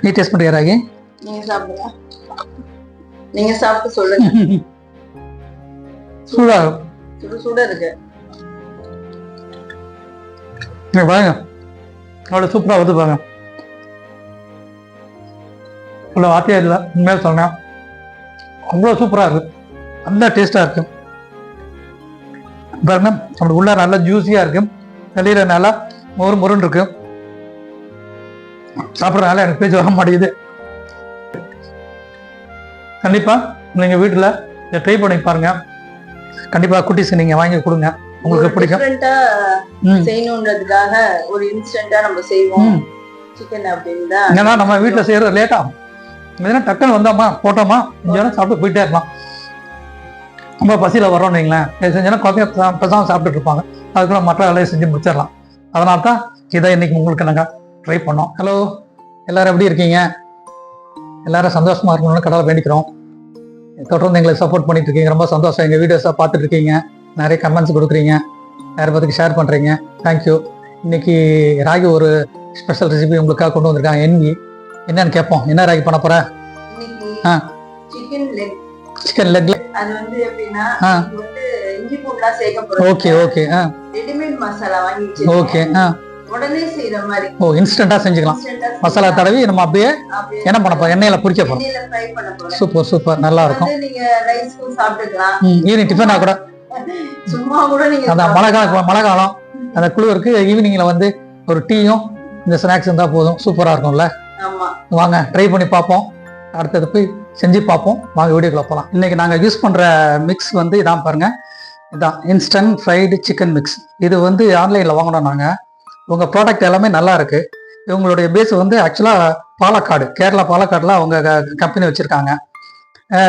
நீ டேஸ்ட் பண்ணுறியா ராகி? நீங்க சாப்பிடுங்க. நீங்க சாப்பிட்டு சொல்லுங்க. சூடா சுட சுட இருக்கு. பாருங்க. அவ்வளோ சூப்பராக வருது பாருங்க. அவ்வளோ வார்த்தையா இல்லை. உண்மையாக சொன்னேன் அவ்வளோ சூப்பராக இருக்கு. நல்ல டேஸ்ட்டாக இருக்கு. பாருங்க நம்மளுக்கு உள்ள நல்லா ஜூஸியாக இருக்கு. வெளியில நல்லா மொறு மொறுன்னு இருக்கு. சாப்பிட்றதுனால எனக்கு பேச்சு வர மாட்டேங்குது. கண்டிப்பா நீங்க வீட்டில் இதை ட்ரை பண்ணி பாருங்க. கண்டிப்பா குட்டீஸ்க்கு நீங்க வாங்கி கொடுங்க. உங்களுக்கு பிடிக்கும். செய்யணுன்றதுக்காக ஒரு இன்ஸ்டன்டா நம்ம செய்வோம். சிக்கன் அப்படின்னு ஏன்னா நம்ம வீட்டில் செய்யறது லேட் ஆகும் எதுனா டக்குன்னு வந்தோமா போட்டோமா கொஞ்ச நேரம் சாப்பிட்டு போயிட்டே இருக்கலாம். ரொம்ப பசியில் வரோம் வைங்களேன். இது செஞ்சோன்னா குழந்தைங்க பசா- பேசாம சாப்பிட்டுட்டு இருப்பாங்க. அதுக்குள்ள மற்ற வேலையை செஞ்சு முடிச்சிடலாம். அதனால தான் இதை இன்னைக்கு உங்களுக்கு நாங்கள் ட்ரை பண்ணோம். ஹலோ எல்லாரும் எப்படி இருக்கீங்க? எல்லாரும் சந்தோஷமா இருக்கணும்னு கடவுளை வேண்டிக்கிறோம். தொடர்ந்து எங்களுக்கு சப்போர்ட் பண்ணிட்டு இருக்கீங்க. ரொம்ப சந்தோஷம். எங்கள் வீடியோஸை பார்த்துட்டு இருக்கீங்க. நிறைய கமெண்ட்ஸ் கொடுக்குறீங்க. நிறைய பேருக்கு ஷேர் பண்ணுறீங்க தேங்க்யூ இன்னைக்கு ராகி ஒரு ஸ்பெஷல் ரெசிபி உங்களுக்காக கொண்டு வந்திருக்காங்க. என்வி என்னன்னு கேட்போம். என்ன ராகி பண்ண போற? ஆ. சிக்கன் லெக் அது வந்து எப்படின்னா வந்து இஞ்சி பூண்டுலாம் சேர்க்க போறோம். ஓகே ஓகே ஆ. ரெடிமேட் மசாலா வாங்கி ஓகே ஆ. உடனே செய்யற மாதிரி. ஓ இன்ஸ்டண்டா செஞ்சுக்கலாம். மசாலா. தடவி நம்ம அப்படியே என்ன பண்ண போறோம்? எண்ணெயில பொரிக்க போறோம். Super super. நல்லா இருக்கும். நீங்க ரைஸ்க்கும் சாப்பிட்டுக்கலாம். ஈவினிங் டிஃபனா கூட. சும்மா கூட நீங்க அந்த மழை காலம் மழை காலம். அந்த குளிருக்கு ஈவினிங்ல வந்து ஒரு டீயும் இந்த ஸ்நாக்ஸ் இருந்தா போதும். சூப்பரா இருக்கும்ல? வாங்க ட்ரை பண்ணி பார்ப்போம். அடுத்தது போய் செஞ்சு பார்ப்போம். வாங்க வீடியோக்குள்ள போகலாம் இன்னைக்கு நாங்கள் யூஸ் பண்ணுற மிக்ஸ் வந்து இதான் பாருங்க. இதான் இன்ஸ்டன்ட் ஃப்ரைடு சிக்கன் மிக்ஸ் இது வந்து ஆன்லைனில் வாங்கினோம் நாங்கள் உங்கள் ப்ராடக்ட் எல்லாமே நல்லா இருக்கு. இவங்களுடைய பேஸ் வந்து ஆக்சுவலாக பாலக்காடு கேரளா பாலக்காடில் அவங்க கம்பெனி வச்சுருக்காங்க.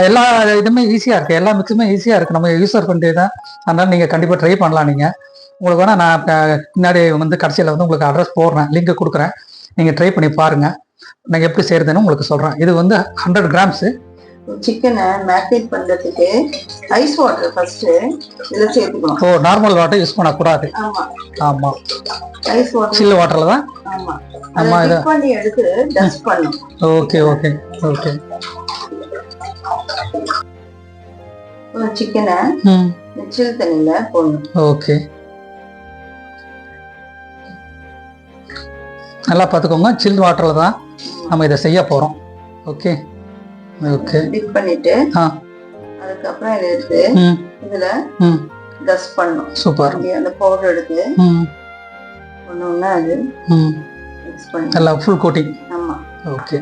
எல்லா இதுவுமே ஈஸியாக இருக்குது எல்லா மிக்ஸுமே ஈஸியாக இருக்குது நம்ம யூஸர் பண்ணுறது தான். அதனால் நீங்கள் கண்டிப்பாக ட்ரை பண்ணலாம் நீங்கள் உங்களுக்கு வேணால் நான் பின்னாடி வந்து கடைசியில் வந்து உங்களுக்கு அட்ரஸ் போடுறேன். லிங்க் கொடுக்குறேன். நீங்கள் ட்ரை பண்ணி பாருங்கள் நான் எப்படி செய்கிறதுன்னு உங்களுக்கு சொல்கிறேன் இது வந்து ஹண்ட்ரட் கிராம்ஸு சிக்கனை மேரினேட் பண்றதுக்கு ஐஸ் வாட்டர் ஃபர்ஸ்ட் இதுல சேர்த்துக்கணும். ஓ நார்மல் வாட்டர் யூஸ் பண்ணக்கூடாது. ஆமா. ஆமா. ஐஸ் வாட்டர் சில்லு வாட்டர்ல தான்? ஆமா. ஆமா, இது- பண்ணி எடுத்து டஸ்ட் பண்ணும் ஓகே ஓகே ஓகே. சிக்கனை சில் தண்ணியில போடணும். ஓகே. நல்லா பார்த்துக்கோங்க சில் வாட்டர்ல தான் நம்ம இதை செய்ய போறோம். ஓகே. ஓகே. டிப் பண்ணிட்டு அதுக்கப்புறம் இதை எடுத்து ம். இதுல ம். டஸ்ட் பண்ணணும். சூப்பர். அந்த பவுடர் எடுத்து ஒண்ணா அது மிக்ஸ் பண்ணி நல்லா ஃபுல் கோட்டிங் ஆமா. ஓகே.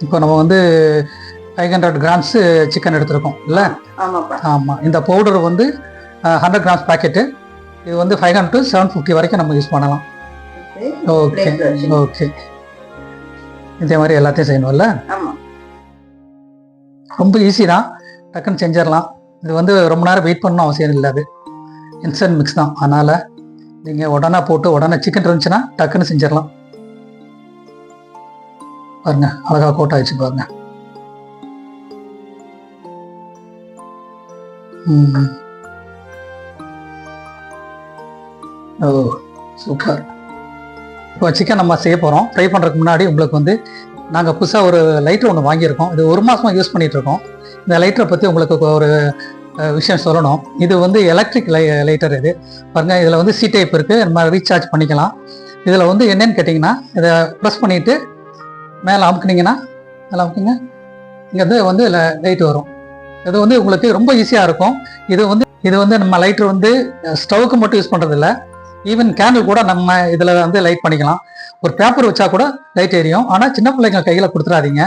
இப்போ நம்ம வந்து ஃபைவ் ஹண்ட்ரட் கிராம்ஸ் சிக்கன் எடுத்திருக்கோம் இல்லை? ஆமாப்பா. ஆமாம் இந்த பவுடர் வந்து ஹண்ட்ரட் கிராம்ஸ் பாக்கெட்டு இது வந்து ஃபைவ் ஹண்ட்ரட் செவன் ஃபிஃப்டி வரைக்கும் நம்ம யூஸ் பண்ணலாம். ஓகே. ஓகே. இதே மாதிரி எல்லாத்தையும் செய்யணும்ல? ஆமா. ரொம்ப ஈஸி தான் டக்குன்னு செஞ்சிடலாம். இது வந்து ரொம்ப நேரம் வெயிட் பண்ணணும் அவசியம் இல்லை அது. இன்ஸ்டன்ட் மிக்ஸ் தான். அதனால் நீங்கள் உடனே போட்டு உடனே சிக்கன் இருந்துச்சுன்னா டக்குன்னு செஞ்சிடலாம். பாருங்க அழகா கோட் ஆயிடுச்சு பாருங்க. ஓ சூப்பர். இப்போ சிக்கன் நம்ம செய்ய போகிறோம் ஃப்ரை பண்ணுறதுக்கு முன்னாடி உங்களுக்கு வந்து நாங்கள் புதுசாக ஒரு லைட்டர் ஒன்று வாங்கியிருக்கோம். இது ஒரு மாதமாக யூஸ் பண்ணிகிட்ருக்கோம் இருக்கோம் இந்த லைட்டரை பற்றி உங்களுக்கு ஒரு விஷயம் சொல்லணும். இது வந்து எலக்ட்ரிக் லை லைட்டர் இது. பாருங்கள் இதில் வந்து சி டைப் இருக்குது நம்ம ரீசார்ஜ் பண்ணிக்கலாம். இதில் வந்து என்னென்னு கேட்டிங்கன்னா இதை ப்ரெஸ் பண்ணிவிட்டு மேலே அமுக்குனிங்கன்னா மேலே அமுக்குங்க. இங்கே வந்து லைட் வரும். இது வந்து உங்களுக்கு ரொம்ப ஈஸியாக இருக்கும். இது வந்து இது வந்து நம்ம லைட்டர் வந்து ஸ்டவ்வுக்கு மட்டும் யூஸ் பண்ணுறதில்ல ஈவன் கேண்டில் கூட நம்ம இதில் வந்து லைட் பண்ணிக்கலாம். ஒரு பேப்பர் வச்சா கூட லைட் எரியும். ஆனால் சின்ன பிள்ளைங்க கையில் கொடுத்துறாதீங்க.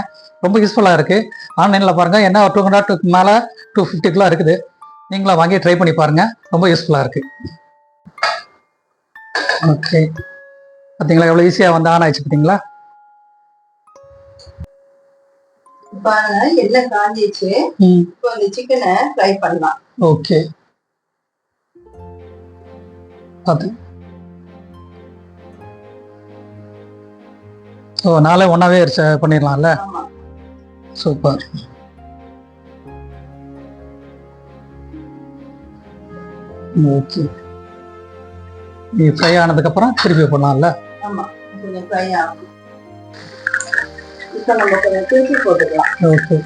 ரொம்ப யூஸ்ஃபுல்லாக இருக்குது ஆன்லைனில் பாருங்கள் என்ன டூ ஹண்ட்ரட் மேலே டூ ஃபிஃப்டிக்குலாம் இருக்குது. நீங்களும் வாங்கி ட்ரை பண்ணி பாருங்கள் ரொம்ப யூஸ்ஃபுல்லாக இருக்குது ஓகே பார்த்தீங்களா எவ்வளோ ஈஸியாக வந்து ஆன் ஆயிடுச்சு பார்த்தீங்களா எல்லாம் காஞ்சிச்சு. ம். இப்போ இந்த சிக்கனை ஃப்ரை பண்ணலாம். ஓகே பார்த்து ஓ நாளே ஒன்றாவே பண்ணிடலாம்ல? சூப்பர். ஓகே. நீ ஃப்ரை ஆனதுக்கப்புறம் திருப்பி பண்ணலாம்ல ஓகே.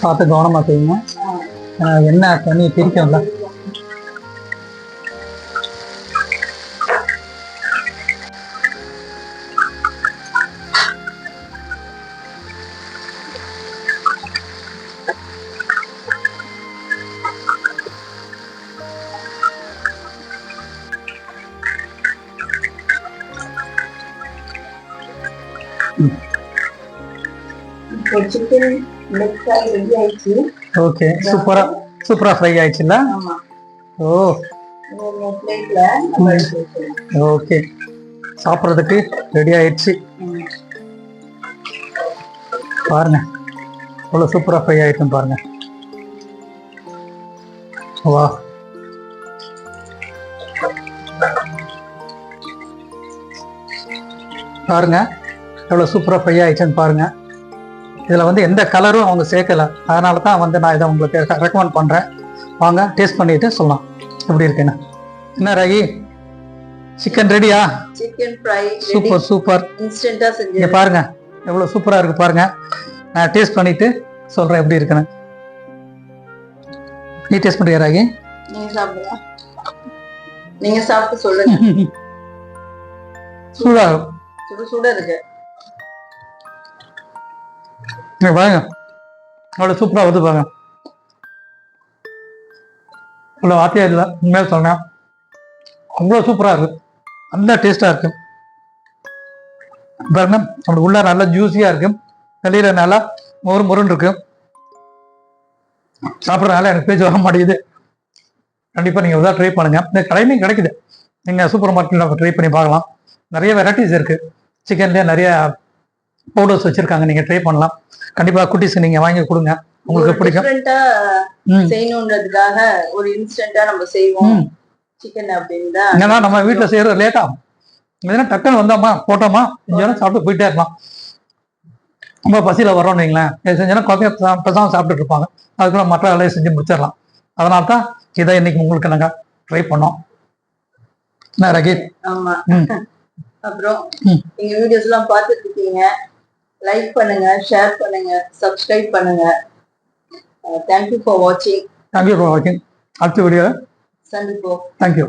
பார்த்து கவனமாக செய்யுங்க. எண்ணெய் தண்ணி பிரிக்கும்ல ஓகே சூப்பராக சூப்பராக ஃப்ரை ஆயிடுச்சுல்ல? ஓ. ஓகே சாப்பிட்றதுக்கு ரெடி ஆயிடுச்சு. பாருங்க. அவ்வளோ சூப்பராக ஃப்ரை ஆயிடுச்சுன்னு பாருங்க. வா. பாருங்க. எவ்வளோ சூப்பராக ஃப்ரை ஆயிடுச்சுன்னு பாருங்க. இதில் வந்து எந்த கலரும் அவங்க சேர்க்கல. அதனால தான் வந்து நான் இதை உங்களுக்கு ரெக்கமெண்ட் பண்ணுறேன் வாங்க டேஸ்ட் பண்ணிட்டு சொல்லலாம். எப்படி இருக்குன்னு. என்ன ராகி? சிக்கன் ரெடியா சிக்கன் ஃப்ரை சூப்பர் சூப்பர் இன்ஸ்டன்ட்டா செஞ்சு பாருங்க. எவ்வளவு சூப்பரா இருக்கு பாருங்க. நான் டேஸ்ட் பண்ணிட்டு சொல்றேன் எப்படி இருக்குன்னு. நீ டேஸ்ட் பண்றியா ராகி? நீங்க சாப்பிடுங்க. நீங்க சாப்பிட்டு சொல்லுங்க. சூடா. சுட சுட இருக்கு. இங்க பாருங்க. அவ்வளோ சூப்பராக வருது பாருங்க. அவ்வளோ வார்த்தையா இல்லை. உண்மையாக சொன்னேன் அவ்வளோ சூப்பராக இருக்கு. நல்ல டேஸ்ட்டாக இருக்கு. பாருங்க. நம்மளுக்கு உள்ள நல்லா ஜூஸியாக இருக்கு. வெளியில நல்லா மொறு மொறுன்னு இருக்கு. சாப்பிட்றதுனால எனக்கு பேச்சு வர மாட்டேங்குது. கண்டிப்பாக நீங்கள் இதாக ட்ரை பண்ணுங்க. இந்த கடையிலையும் கிடைக்குது. நீங்கள் சூப்பர் மார்க்கெட்டில் ட்ரை பண்ணி பார்க்கலாம். நிறைய வெரைட்டிஸ் இருக்குது சிக்கன்லேயே நிறைய பவுடர்ஸ் வச்சிருக்காங்க. நீங்க ட்ரை பண்ணலாம். கண்டிப்பா குட்டீஸ் நீங்க வாங்கி கொடுங்க. உங்களுக்கு பிடிக்கும். செய்யணுன்றதுக்காக ஒரு இன்ஸ்டன்ட்டா நம்ம செய்வோம். சிக்கன் அப்படின்னு ஏன்னா நம்ம வீட்டுல செய்யறது லேட் ஆகும் இல்லைன்னா டக்குன்னு வந்தோமா போட்டோமா கொஞ்ச நேரம் சாப்பிட்டு போயிட்டே இருக்கலாம். ரொம்ப பசியில வரோம்னு வைங்களேன். இது செஞ்சோன்னா குழந்தைய பசா- பசங்க சாப்பிட்டுட்டு இருப்பாங்க. அதுக்குள்ள மற்ற வேலையை செஞ்சு முடிச்சிடலாம். அதனால தான் இதை இன்னைக்கு உங்களுக்கு நாங்கள் ட்ரை பண்ணோம். என்ன ரகி? ஆமா. அப்புறம் ம். எங்க வீடியோஸ் எல்லாம் பார்த்துட்டு இருக்கீங்க. லைக் பண்ணுங்க ஷேர் பண்ணுங்க சப்ஸ்கிரைப் பண்ணுங்க. தேங்க்யூ ஃபார் வாட்சிங் தேங்க்யூ ஃபார் வாட்சிங் அடுத்த வீடியோ சந்திப்போம். தேங்க்யூ